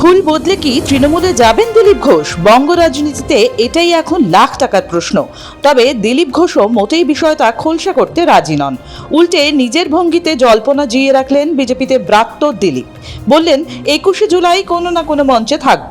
ভুল বদলে কি তৃণমূলে যাবেন দিলীপ ঘোষ? বঙ্গ রাজনীতিতে এটাই এখন লাখ টাকার প্রশ্ন। তবে দিলীপ ঘোষও মোটেই বিষয়টা খোলসা করতে রাজি নন। উল্টে নিজের ভঙ্গিতে জল্পনা জিয়ে রাখলেন বিজেপিতে ব্রাত্য দিলীপ। বললেন, একুশে জুলাই কোনো না কোনো মঞ্চে থাকব।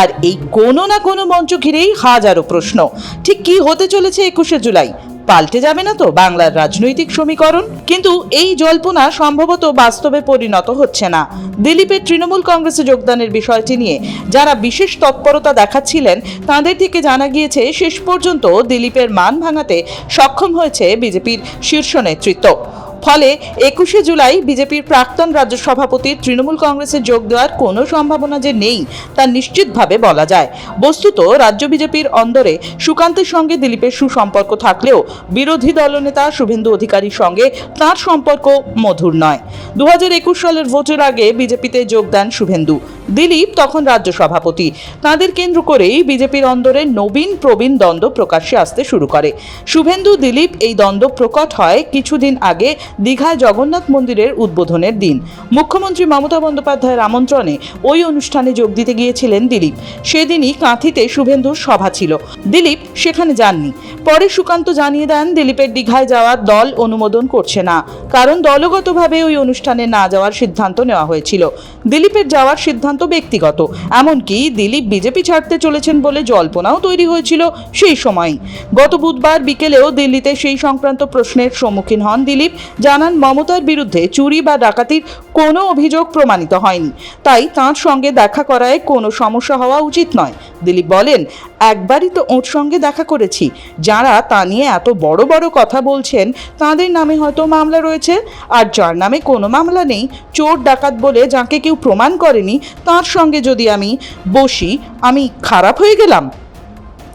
আর এই কোনো না কোনো মঞ্চ ঘিরেই হাজারো প্রশ্ন। ঠিক কি হতে চলেছে একুশে জুলাই? পাল্টে যাবে না তো বাংলার রাজনৈতিক সমীকরণ? কিন্তু এই জল্পনা সম্ভবত বাস্তবে পরিণত হচ্ছে না। দিলীপের তৃণমূল কংগ্রেসে যোগদানের বিষয়টি নিয়ে যারা বিশেষ তৎপরতা দেখাচ্ছিলেন, তাদের থেকে জানা গিয়েছে, শেষ পর্যন্ত দিলীপের মান ভাঙাতে সক্ষম হয়েছে বিজেপির শীর্ষ নেতৃত্ব। ফলে একুশে জুলাই বিজেপির প্রাক্তন রাজ্য সভাপতির তৃণমূল কংগ্রেসে যোগ দেওয়ার কোনো সম্ভাবনা যে নেই, তা নিশ্চিতভাবে বলা যায়। বস্তুত রাজ্য বিজেপির অন্দরে সুকান্তের সঙ্গে দিলীপের সুসম্পর্ক থাকলেও বিরোধী দলনেতা শুভেন্দু অধিকারীর সঙ্গে তার সম্পর্ক মধুর নয়। দু সালের ভোটের আগে বিজেপিতে যোগ দেন শুভেন্দু। দিলীপ তখন রাজ্য সভাপতি। তাদের কেন্দ্র করেই বিজেপির অন্দরে নবীন প্রবীণ দ্বন্দ্ব প্রকাশ্যে আসতে শুরু করে। শুভেন্দু, দিলীপ এই দ্বন্দ্ব প্রকট হয় কিছুদিন আগে দীঘায় জগন্নাথ মন্দিরের উদ্বোধনের দিন। মুখ্যমন্ত্রী মমতা বন্দ্যোপাধ্যায়ের আমন্ত্রণে ওই অনুষ্ঠানে যোগ দিতে গিয়েছিলেন দিলীপ। সেদিনই কাঁথিতে শুভেন্দুর সভা ছিল। দিলীপ সেখানে যাননি। পরে সুকান্ত জানিয়ে দেন, দিলীপের দীঘায় যাওয়ার দল অনুমোদন করছে না। কারণ দলগতভাবে ওই অনুষ্ঠানে না যাওয়ার সিদ্ধান্ত নেওয়া হয়েছিল। দিলীপের যাওয়ার সিদ্ধান্ত ব্যক্তিগত। এমনকি দিলীপ বিজেপি ছাড়তে চলেছেন বলে জল্পনাও তৈরি হয়েছিল সেই সময় গত বুধবার বিকেলেও দিল্লিতে সেই সংক্রান্ত প্রশ্নের সম্মুখীন হন দিলীপ জানান, মমতার বিরুদ্ধে চুরি বা ডাকাতির কোনো অভিযোগ প্রমাণিত হয়নি। তাই তাঁর সঙ্গে দেখা করায় কোনো সমস্যা হওয়া উচিত নয়। দিলীপ বলেন, একবারই তো ওর সঙ্গে দেখা করেছি। যারা তা নিয়ে এত বড় বড় কথা বলছেন, তাদের নামে হয়তো মামলা রয়েছে। আর যার নামে কোনো মামলা নেই, চোর ডাকাত বলে যাকে কেউ প্রমাণ করেনি, তার সঙ্গে যদি আমি বসি, আমি খারাপ হয়ে গেলাম।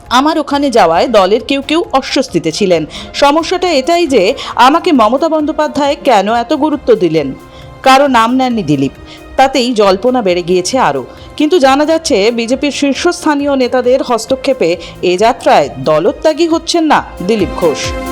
আমার ওখানে যাওয়ায় দলের কেউ কেউ অস্বস্তিতে ছিলেন। সমস্যাটা এটাই যে আমাকে মমতা বন্দ্যোপাধ্যায় কেন এত গুরুত্ব দিলেন? কারও নাম নেননি দিলীপ। তাতেই জল্পনা বেড়ে গিয়েছে আরও। কিন্তু জানা যাচ্ছে বিজেপির শীর্ষস্থানীয় নেতাদের হস্তক্ষেপে এ যাত্রায় দলত্যাগী হচ্ছেন না দিলীপ ঘোষ।